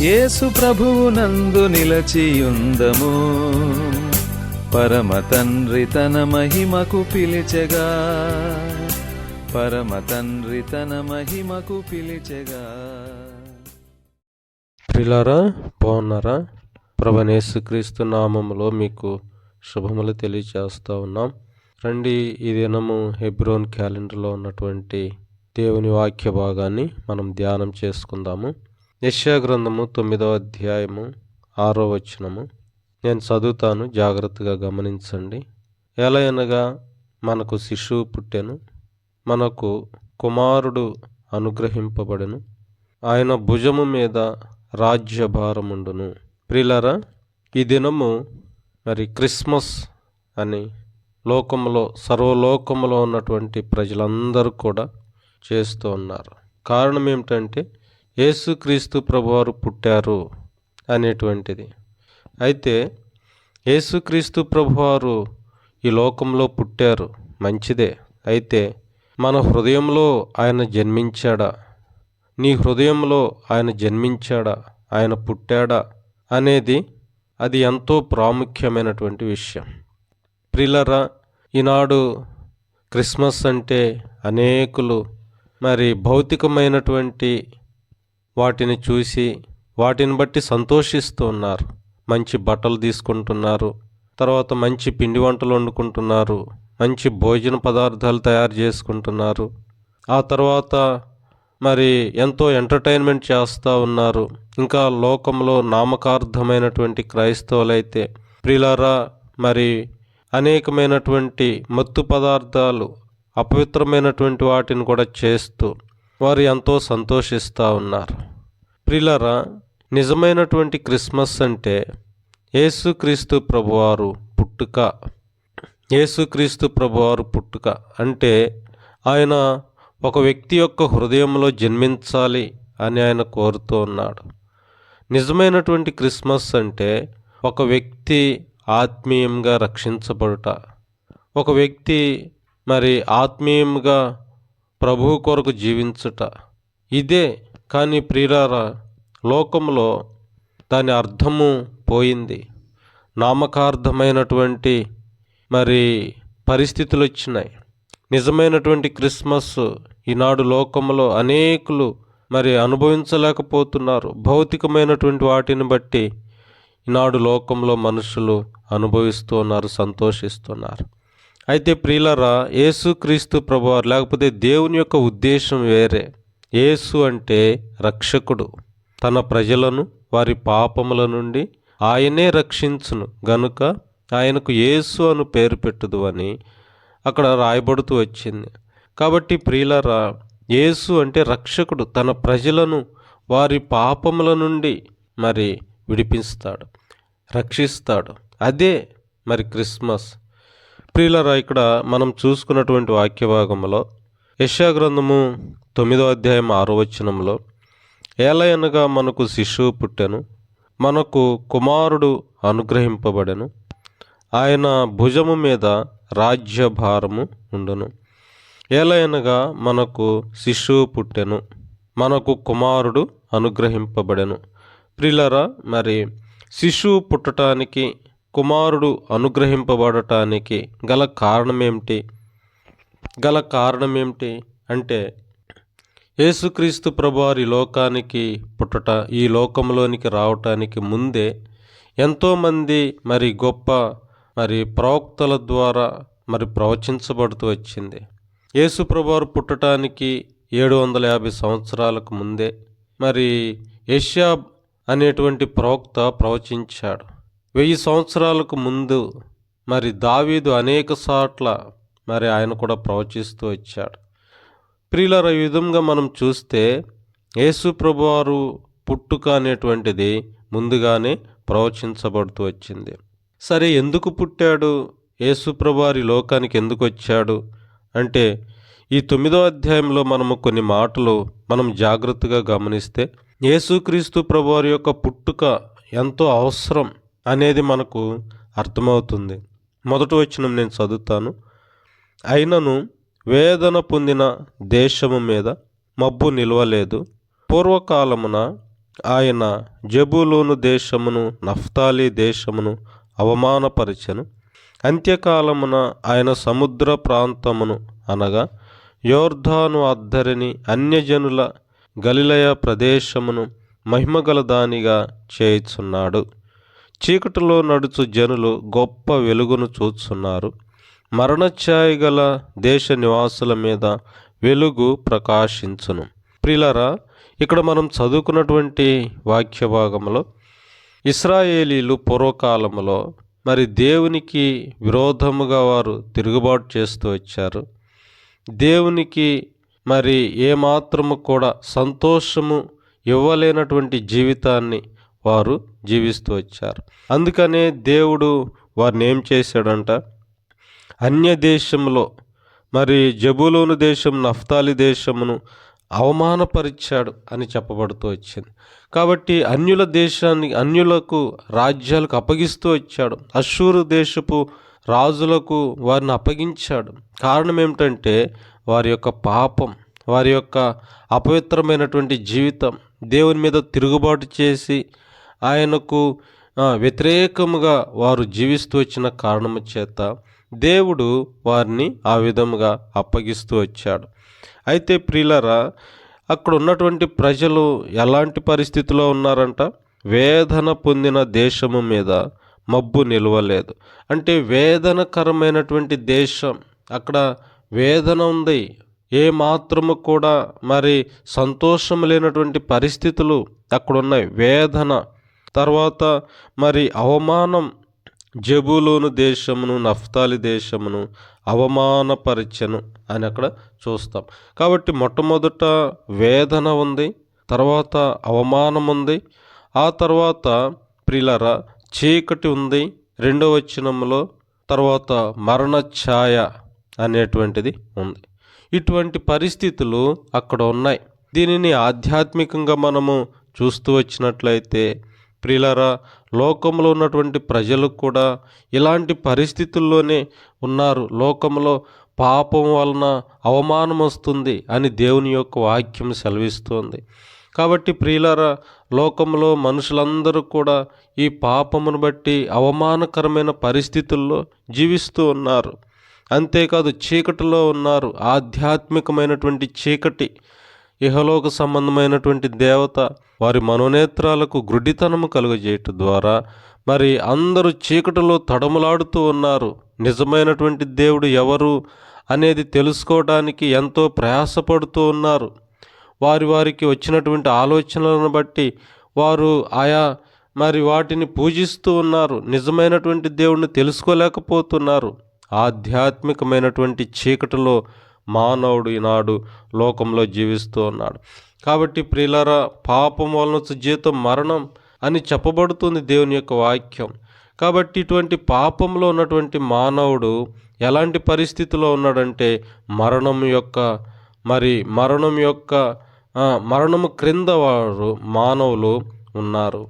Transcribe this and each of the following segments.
యేసు ప్రభువు నందు నిలచియుందము. పరమ తండ్రి తన మహిమకు పిలిచెగా. పరమ తండ్రి తన మహిమకు పిలిచెగా. పిల్లరా బాగున్నారా? ప్రభనేసుక్రీస్తు నామములో మీకు శుభములు తెలియచేస్తూ ఉన్నాం. రండి ఈ దినము హెబ్రోన్ క్యాలెండర్లో ఉన్నటువంటి దేవుని వాక్య భాగాన్ని మనం ధ్యానం చేసుకుందాము. యెషయా గ్రంథము తొమ్మిదవ అధ్యాయము ఆరో వచనము. నేను చదువుతాను జాగ్రత్తగా గమనించండి. ఎలా అనగా మనకు శిశువు పుట్టెను మనకు కుమారుడు అనుగ్రహింపబడెను. ఆయన భుజము మీద రాజ్యభారముండును. ప్రిలరా ఈ దినము మరి క్రిస్మస్ అని లోకములో సర్వలోకంలో ఉన్నటువంటి ప్రజలందరూ కూడా చేస్తూ ఉన్నారు. కారణం ఏమిటంటే యేసుక్రీస్తు ప్రభువారు పుట్టారు అనేటువంటిది. అయితే యేసుక్రీస్తు ప్రభువారు ఈ లోకంలో పుట్టారు మంచిదే. అయితే మన హృదయంలో ఆయన జన్మించాడా? నీ హృదయంలో ఆయన జన్మించాడా? ఆయన పుట్టాడా? అనేది అది ఎంతో ప్రాముఖ్యమైనటువంటి విషయం. ప్రిలరా ఈనాడు క్రిస్మస్ అంటే అనేకులు మరి భౌతికమైనటువంటి వాటిని చూసి వాటిని బట్టి సంతోషిస్తూ ఉన్నారు. మంచి బట్టలు తీసుకుంటున్నారు. తర్వాత మంచి పిండి వంటలు వండుకుంటున్నారు. మంచి భోజన పదార్థాలు తయారు చేసుకుంటున్నారు. ఆ తర్వాత మరి ఎంతో ఎంటర్టైన్మెంట్ చేస్తూ ఉన్నారు. ఇంకా లోకంలో నామకార్థమైనటువంటి క్రైస్తవులైతే ప్రిలారా మరి అనేకమైనటువంటి మత్తు పదార్థాలు అపవిత్రమైనటువంటి వాటిని కూడా చేస్తూ వారు ఎంతో సంతోషిస్తూ ఉన్నారు. ప్రిలరా నిజమైనటువంటి క్రిస్మస్ అంటే యేసుక్రీస్తు ప్రభువారు పుట్టుక. యేసుక్రీస్తు ప్రభువారు పుట్టుక అంటే ఆయన ఒక వ్యక్తి యొక్క హృదయంలో జన్మించాలి అని ఆయన కోరుతూ ఉన్నాడు. నిజమైనటువంటి క్రిస్మస్ అంటే ఒక వ్యక్తి ఆత్మీయంగా రక్షించబడుట. ఒక వ్యక్తి మరి ఆత్మీయంగా ప్రభువు కొరకు జీవించుట. ఇదే కానీ ప్రియులారా లోకంలో దాని అర్థము పోయింది. నామకార్థమైనటువంటి మరి పరిస్థితులు వచ్చినాయి. నిజమైనటువంటి క్రిస్మస్ ఈనాడు లోకంలో అనేకులు మరి అనుభవించలేకపోతున్నారు. భౌతికమైనటువంటి వాటిని బట్టి ఈనాడు లోకంలో మనుషులు అనుభవిస్తున్నారు సంతోషిస్తున్నారు. అయితే ప్రియులరా యేసుక్రీస్తు ప్రభువారు లేకపోతే దేవుని యొక్క ఉద్దేశం వేరే. యేసు అంటే రక్షకుడు. తన ప్రజలను వారి పాపముల నుండి ఆయనే రక్షించును. గనుక ఆయనకు యేసు అను పేరు పెట్టుదు అని అక్కడ రాయబడుతూ వచ్చింది. కాబట్టి ప్రియులరా యేసు అంటే రక్షకుడు తన ప్రజలను వారి పాపముల నుండి మరి విడిపిస్తాడు రక్షిస్తాడు. అదే మరి క్రిస్మస్. ప్రియులరా ఇక్కడ మనం చూసుకున్నటువంటి వాక్య భాగంలో తొమ్మిదో అధ్యాయం ఆరో వచనంలో ఏలయనగా మనకు శిశువు పుట్టెను? మనకు కుమారుడు అనుగ్రహింపబడెను. ఆయన భుజము మీద రాజ్యభారము ఉండును. ఏలయనగా మనకు శిశువు పుట్టెను? మనకు కుమారుడు అనుగ్రహింపబడెను. ప్రిలరా మరి శిశువు పుట్టటానికి కుమారుడు అనుగ్రహింపబడటానికి గల కారణమేమిటి? గల కారణమేమిటి? అంటే యేసుక్రీస్తు ప్రభువారి లోకానికి పుట్టట ఈ లోకంలోనికి రావటానికి ముందే ఎంతోమంది మరి గొప్ప మరి ప్రవక్తల ద్వారా మరి ప్రవచించబడుతూ వచ్చింది. యేసు ప్రభువారు పుట్టటానికి ఏడు వందల యాభై సంవత్సరాలకు ముందే మరి యష్యా అనేటువంటి ప్రవక్త ప్రవచించాడు. వెయ్యి సంవత్సరాలకు ముందు మరి దావీదు అనేక సార్ల మరి ఆయన కూడా ప్రవచిస్తూ వచ్చాడు. ప్రియులర ఈ విధంగా మనం చూస్తే యేసు ప్రభువారు పుట్టుక అనేటువంటిది ముందుగానే ప్రవచించబడుతూ వచ్చింది. సరే ఎందుకు పుట్టాడు? యేసు ప్రభువారి లోకానికి ఎందుకు వచ్చాడు? అంటే ఈ తొమ్మిదో అధ్యాయంలో మనము కొన్ని మాటలు మనం జాగ్రత్తగా గమనిస్తే యేసుక్రీస్తు ప్రభువారి యొక్క పుట్టుక ఎంతో అవసరం అనేది మనకు అర్థమవుతుంది. మొదటి వచ్చిన నేను చదువుతాను. అయినను వేదన పొందిన దేశము మీద మబ్బు నిలవలేదు. పూర్వకాలమున ఆయన జబులోను దేశమును నఫ్తాలి దేశమును అవమానపరిచెను. అంత్యకాలమున ఆయన సముద్ర ప్రాంతమును అనగా యోర్ధాను అద్దరిని అన్యజనుల గలిలయ ప్రదేశమును మహిమగల దానిగా చేయుచున్నాడు. చీకటిలో నడుచు జనులు గొప్ప వెలుగును చూచున్నారు. మరణఛాయ గల దేశ నివాసుల మీద వెలుగు ప్రకాశించును. ప్రిలరా ఇక్కడ మనం చదువుకున్నటువంటి వాక్య భాగంలో ఇస్రాయేలీలు పూర్వకాలంలో మరి దేవునికి విరోధముగా వారు తిరుగుబాటు చేస్తూ వచ్చారు. దేవునికి మరి ఏమాత్రము కూడా సంతోషము ఇవ్వలేనటువంటి జీవితాన్ని వారు జీవిస్తూ వచ్చారు. అందుకనే దేవుడు వారిని ఏం చేశాడంట? అన్య దేశంలో మరి జబులోను దేశం నఫ్తాలి దేశమును అవమానపరిచాడు అని చెప్పబడుతూ వచ్చింది. కాబట్టి అన్యుల దేశాన్ని అన్యులకు రాజ్యాలకు అప్పగిస్తూ వచ్చాడు. అశ్షూరు దేశపు రాజులకు వారిని అప్పగించాడు. కారణం ఏమిటంటే వారి యొక్క పాపం వారి యొక్క అపవిత్రమైనటువంటి జీవితం దేవుని మీద తిరుగుబాటు చేసి ఆయనకు వ్యతిరేకముగా వారు జీవిస్తూ వచ్చిన కారణము చేత దేవుడు వారిని ఆ విధముగా అప్పగిస్తూ వచ్చాడు. అయితే ప్రియులరా అక్కడ ఉన్నటువంటి ప్రజలు ఎలాంటి పరిస్థితిలో ఉన్నారంట? వేదన పొందిన దేశము మీద మబ్బు నిలవలేదు. అంటే వేదనకరమైనటువంటి దేశం అక్కడ వేదన ఉంది. ఏ మాత్రము కూడా మరి సంతోషం లేనటువంటి పరిస్థితులు అక్కడ ఉన్నాయి వేదన తర్వాత మరి అవమానం జబులోను దేశమును నఫ్తాలి దేశమును అవమానపరిచను అని అక్కడ చూస్తాం. కాబట్టి మొట్టమొదట వేదన ఉంది తర్వాత అవమానం ఉంది ఆ తర్వాత ప్రిలర చీకటి ఉంది రెండవ వచనంలో తర్వాత మరణ ఛాయ అనేటువంటిది ఉంది. ఇటువంటి పరిస్థితులు అక్కడ ఉన్నాయి. దీనిని ఆధ్యాత్మికంగా మనము చూస్తూ వచ్చినట్లయితే ప్రిలరా లోకంలో ఉన్నటువంటి ప్రజలు కూడా ఇలాంటి పరిస్థితుల్లోనే ఉన్నారు. లోకంలో పాపం వలన అవమానం వస్తుంది అని దేవుని యొక్క వాక్యం సెలవిస్తోంది. కాబట్టి ప్రియులారా లోకంలో మనుషులందరూ కూడా ఈ పాపమును బట్టి అవమానకరమైన పరిస్థితుల్లో జీవిస్తూ ఉన్నారు. అంతేకాదు చీకటిలో ఉన్నారు. ఆధ్యాత్మికమైనటువంటి చీకటి ఇహలోక సంబంధమైనటువంటి దేవత వారి మనోనేత్రాలకు గ్రుడ్డితనము కలుగజేయటం ద్వారా మరి అందరూ చీకటిలో తడములాడుతూ ఉన్నారు. నిజమైనటువంటి దేవుడు ఎవరు అనేది తెలుసుకోవడానికి ఎంతో ప్రయాసపడుతూ ఉన్నారు. వారి వారికి వచ్చినటువంటి ఆలోచనలను బట్టి వారు ఆయా మరి వాటిని పూజిస్తూ ఉన్నారు. నిజమైనటువంటి దేవుణ్ణి తెలుసుకోలేకపోతున్నారు. ఆధ్యాత్మికమైనటువంటి చీకటిలో మానవుడు ఈనాడు లోకంలో జీవిస్తూ ఉన్నాడు. కాబట్టి ప్రియులారా పాపం వలన జీతం మరణం అని చెప్పబడుతుంది దేవుని యొక్క వాక్యం. కాబట్టి ఇటువంటి పాపంలో ఉన్నటువంటి మానవుడు ఎలాంటి పరిస్థితిలో ఉన్నాడంటే మరణం యొక్క మరి మరణం యొక్క మరణము క్రింద వారు మానవులు ఉన్నారు.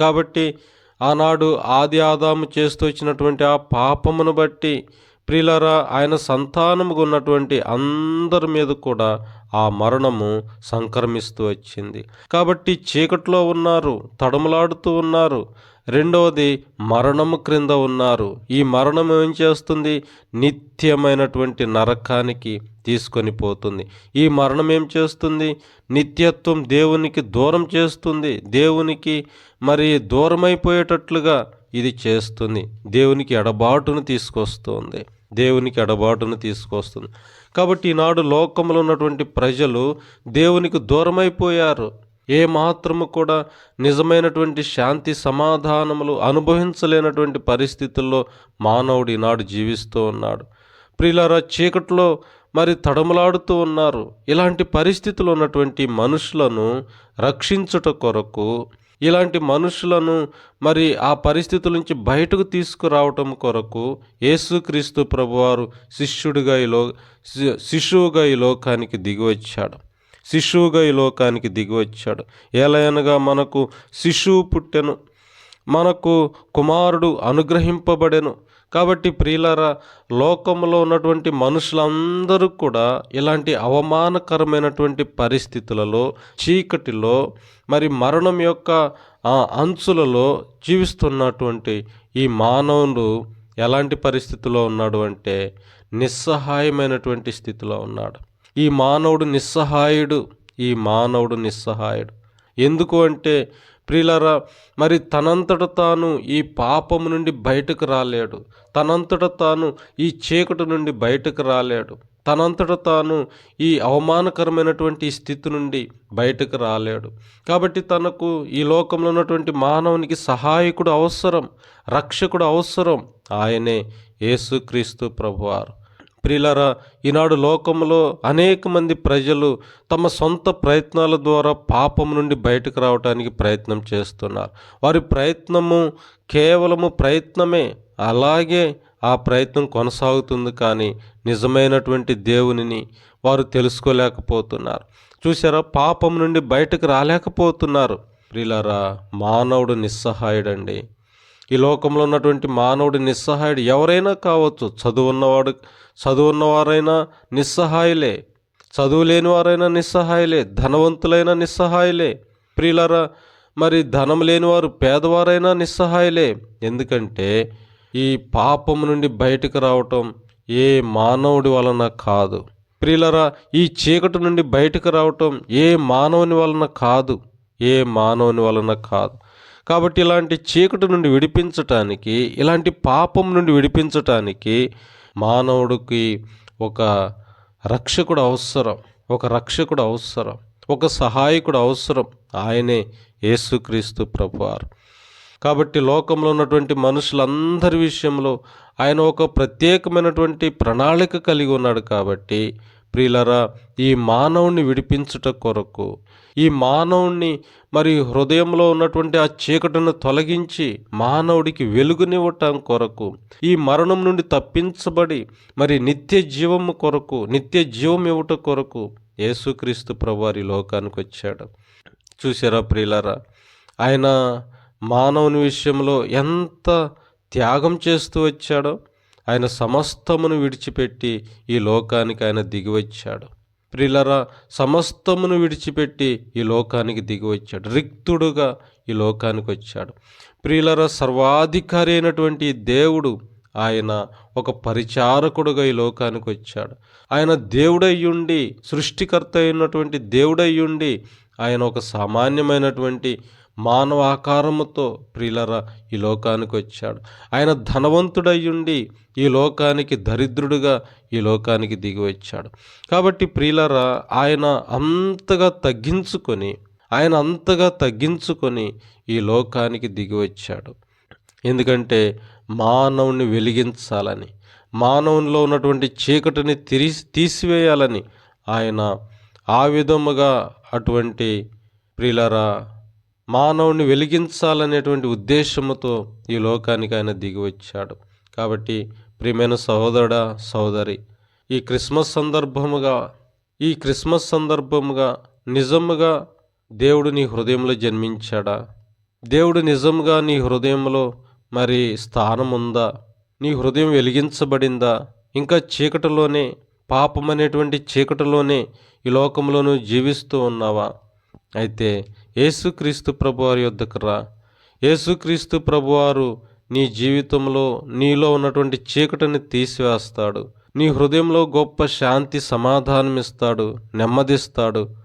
కాబట్టి ఆనాడు ఆది ఆదాము చేస్తూ వచ్చినటువంటి ఆ పాపమును బట్టి ప్రిలరా ఆయన సంతానముగా ఉన్నటువంటి అందరి మీద కూడా ఆ మరణము సంక్రమిస్తూ వచ్చింది. కాబట్టి చీకట్లో ఉన్నారు తడములాడుతూ ఉన్నారు. రెండవది మరణము క్రింద ఉన్నారు. ఈ మరణం ఏం చేస్తుంది? నిత్యమైనటువంటి నరకానికి తీసుకొని పోతుంది. ఈ మరణం ఏం చేస్తుంది? నిత్యత్వం దేవునికి దూరం చేస్తుంది. దేవునికి మరి దూరమైపోయేటట్లుగా ఇది చేస్తుంది. దేవునికి ఎడబాటును తీసుకొస్తుంది. దేవునికి ఎడబాటును తీసుకొస్తుంది. కాబట్టి ఈనాడు లోకంలో ఉన్నటువంటి ప్రజలు దేవునికి దూరమైపోయారు. ఏ మాత్రము కూడా నిజమైనటువంటి శాంతి సమాధానములు అనుభవించలేనటువంటి పరిస్థితుల్లో మానవుడు ఈనాడు జీవిస్తూ ఉన్నాడు. ప్రియులారా చీకట్లో మరి తడమలాడుతూ ఉన్నారు. ఇలాంటి పరిస్థితులు ఉన్నటువంటి మనుషులను రక్షించుట కొరకు ఇలాంటి మనుషులను మరి ఆ పరిస్థితుల నుంచి బయటకు తీసుకురావటం కొరకు యేసుక్రీస్తు ప్రభువారు శిష్యుడిగా ఈ లో శిశువుగా ఈ లోకానికి దిగివచ్చాడు. శిశువుగా ఈ లోకానికి దిగివచ్చాడు. ఏలయనగా మనకు శిశువు పుట్టెను. మనకు కుమారుడు అనుగ్రహింపబడెను. కాబట్టి ప్రియులారా లోకంలో ఉన్నటువంటి మనుషులందరూ కూడా ఇలాంటి అవమానకరమైనటువంటి పరిస్థితులలో చీకటిలో మరి మరణం యొక్క అంచులలో జీవిస్తున్నటువంటి ఈ మానవుడు ఎలాంటి పరిస్థితిలో ఉన్నాడు అంటే నిస్సహాయమైనటువంటి స్థితిలో ఉన్నాడు. ఈ మానవుడు నిస్సహాయుడు ఈ మానవుడు నిస్సహాయుడు. ఎందుకు అంటే ప్రియులరా మరి తనంతట తాను ఈ పాపము నుండి బయటకు రాలేడు. తనంతట తాను ఈ చీకటి నుండి బయటకు రాలేడు. తనంతట తాను ఈ అవమానకరమైనటువంటి స్థితి నుండి బయటకు రాలేడు. కాబట్టి తనకు ఈ లోకంలో ఉన్నటువంటి మానవునికి సహాయకుడు అవసరం రక్షకుడు అవసరం. ఆయనే యేసుక్రీస్తు ప్రభువారు. ప్రియులరా ఈనాడు లోకంలో అనేక మంది ప్రజలు తమ సొంత ప్రయత్నాల ద్వారా పాపం నుండి బయటకు రావడానికి ప్రయత్నం చేస్తున్నారు. వారి ప్రయత్నము కేవలము ప్రయత్నమే. అలాగే ఆ ప్రయత్నం కొనసాగుతుంది కానీ నిజమైనటువంటి దేవునిని వారు తెలుసుకోలేకపోతున్నారు. చూసారా పాపం నుండి బయటకు రాలేకపోతున్నారు. ప్రిలరా మానవుడు నిస్సహాయుడండి. ఈ లోకంలో ఉన్నటువంటి మానవుడు నిస్సహాయుడు ఎవరైనా కావచ్చు చదువున్నవాడు చదువున్నవారైనా చదువు ఉన్నవారైనా నిస్సహాయులే చదువు లేని వారైనా నిస్సహాయులే ధనవంతులైన నిస్సహాయులే ప్రియులరా మరి ధనం లేనివారు పేదవారైనా నిస్సహాయులే. ఎందుకంటే ఈ పాపం నుండి బయటకు రావటం ఏ మానవుడి వలన కాదు. ప్రియులరా ఈ చీకటి నుండి బయటకు రావటం ఏ మానవుని వలన కాదు. ఏ మానవుని వలన కాదు. కాబట్టి ఇలాంటి చీకటి నుండి విడిపించటానికి ఇలాంటి పాపం నుండి విడిపించటానికి మానవుడికి ఒక రక్షకుడు అవసరం ఒక రక్షకుడు అవసరం ఒక సహాయకుడు అవసరం. ఆయనే యేసుక్రీస్తు ప్రభువారు. కాబట్టి లోకంలో ఉన్నటువంటి మనుషులందరి విషయంలో ఆయన ఒక ప్రత్యేకమైనటువంటి ప్రణాళిక కలిగి ఉన్నాడు కాబట్టి ప్రియులరా ఈ మానవుణ్ణి విడిపించుట కొరకు ఈ మానవుణ్ణి మరి హృదయంలో ఉన్నటువంటి ఆ చీకటిని తొలగించి మానవుడికి వెలుగునివ్వటం కొరకు ఈ మరణం నుండి తప్పించబడి మరి నిత్య జీవము కొరకు నిత్య జీవం ఇవ్వట కొరకు యేసుక్రీస్తు ప్రభువారి లోకానికి వచ్చాడు. చూసారా ప్రియులరా ఆయన మానవుని విషయంలో ఎంత త్యాగం చేస్తూ వచ్చాడో ఆయన సమస్తమును విడిచిపెట్టి ఈ లోకానికి ఆయన దిగివచ్చాడు. ప్రిలరా సమస్తమును విడిచిపెట్టి ఈ లోకానికి దిగివచ్చాడు. రిక్తుడుగా ఈ లోకానికి వచ్చాడు. ప్రియులరా సర్వాధికారి అయినటువంటి దేవుడు ఆయన ఒక పరిచారకుడుగా ఈ లోకానికి వచ్చాడు. ఆయన దేవుడయ్యుండి సృష్టికర్త అయినటువంటి దేవుడయ్యుండి ఆయన ఒక సామాన్యమైనటువంటి మానవ ఆకారముతో ప్రియులరా ఈ లోకానికి వచ్చాడు. ఆయన ధనవంతుడయ్యుండి ఈ లోకానికి దరిద్రుడుగా ఈ లోకానికి దిగి వచ్చాడు. కాబట్టి ప్రియులరా ఆయన అంతగా తగ్గించుకొని ఆయన అంతగా తగ్గించుకొని ఈ లోకానికి దిగి వచ్చాడు. ఎందుకంటే మానవుని వెలిగించాలని మానవునిలో ఉన్నటువంటి చీకటిని తిరి తీసివేయాలని ఆయన ఆ విధముగా అటువంటి ప్రిలరా మానవుని వెలిగించాలనేటువంటి ఉద్దేశముతో ఈ లోకానికి ఆయన దిగి వచ్చాడు కాబట్టి ప్రియమైన సహోదరుడా సహోదరి ఈ క్రిస్మస్ సందర్భముగా ఈ క్రిస్మస్ సందర్భముగా నిజముగా దేవుడు నీ హృదయంలో జన్మించాడా? దేవుడు నిజంగా నీ హృదయంలో మరి స్థానం ఉందా నీ హృదయం వెలిగించబడిందా? ఇంకా చీకటిలోనే పాపం అనేటువంటి చీకటిలోనే ఈ లోకంలోనూ జీవిస్తూ ఉన్నావా? అయితే యేసుక్రీస్తు ప్రభువారి యొద్దకు రా. యేసుక్రీస్తు ప్రభువారు నీ జీవితంలో నీలో ఉన్నటువంటి చీకటిని తీసివేస్తాడు. నీ హృదయంలో గొప్ప శాంతి సమాధానం ఇస్తాడు నెమ్మదిస్తాడు.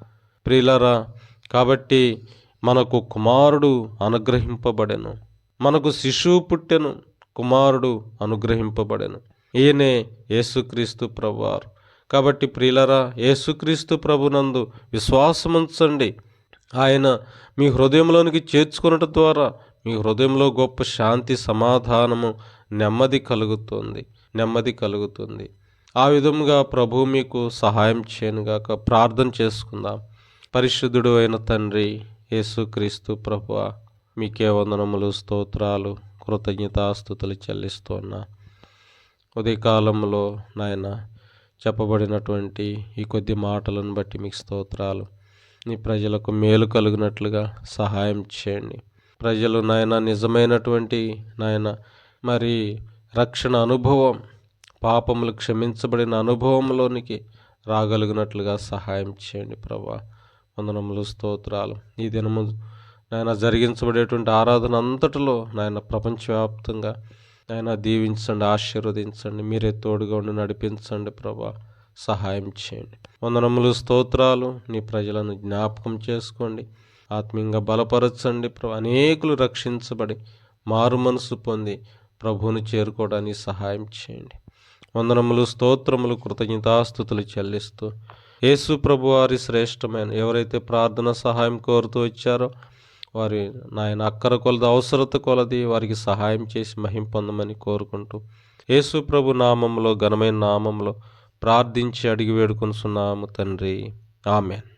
ప్రియులరా కాబట్టి మనకు కుమారుడు అనుగ్రహింపబడెను. మనకు శిశువు పుట్టెను కుమారుడు అనుగ్రహింపబడెను. ఈయనే యేసుక్రీస్తు ప్రభువారు. కాబట్టి ప్రియులరా యేసుక్రీస్తు ప్రభునందు విశ్వాసముంచండి. ఆయన మీ హృదయంలోనికి చేర్చుకునటం ద్వారా మీ హృదయంలో గొప్ప శాంతి సమాధానము నెమ్మది కలుగుతుంది నెమ్మది కలుగుతుంది. ఆ విధముగా ప్రభు మీకు సహాయం చేయనుగాక ప్రార్థన చేసుకుందాం. పరిశుద్ధుడు అయిన తండ్రి యేసుక్రీస్తు ప్రభు మీకే వందనములు స్తోత్రాలు కృతజ్ఞతాస్థుతులు చెల్లిస్తున్నా ఉదయకాలంలో నాయన చెప్పబడినటువంటి ఈ కొద్ది మాటలను బట్టి మీకు స్తోత్రాలు. నీ ప్రజలకు మేలు కలుగునట్లుగా సహాయం చేయండి. ప్రజలు నాయన నిజమైనటువంటి నాయన మరి రక్షణ అనుభవం పాపములు క్షమించబడిన అనుభవంలోనికి రాగలిగినట్లుగా సహాయం చేయండి ప్రభా. వందనములు స్తోత్రాలు. ఈ దినము నాయన జరిగించబడేటువంటి ఆరాధన అంతటిలో నాయన ప్రపంచవ్యాప్తంగా నాయన దీవించండి ఆశీర్వదించండి. మీరే తోడుగా ఉండి నడిపించండి ప్రభా. సహాయం చేయండి. వందనములు స్తోత్రాలు నీ ప్రజలను జ్ఞాపకం చేసుకోండి. ఆత్మీయంగా బలపరచండి అనేకులు రక్షించబడి మారు మనసు పొంది ప్రభువుని చేరుకోవడానికి సహాయం చేయండి. వందనములు స్తోత్రములు కృతజ్ఞతాస్థుతులు చెల్లిస్తూ యేసు ప్రభు వారి శ్రేష్టమైన ఎవరైతే ప్రార్థన సహాయం కోరుతూ వచ్చారో వారి నాయన అక్కర కొలది అవసరత కొలది వారికి సహాయం చేసి మహిం పొందమని కోరుకుంటూ యేసు ప్రభు నామంలో ఘనమైన నామంలో ప్రార్థించి అడిగి వేడుకొనిస్తున్నాము తండ్రి. ఆమెన్.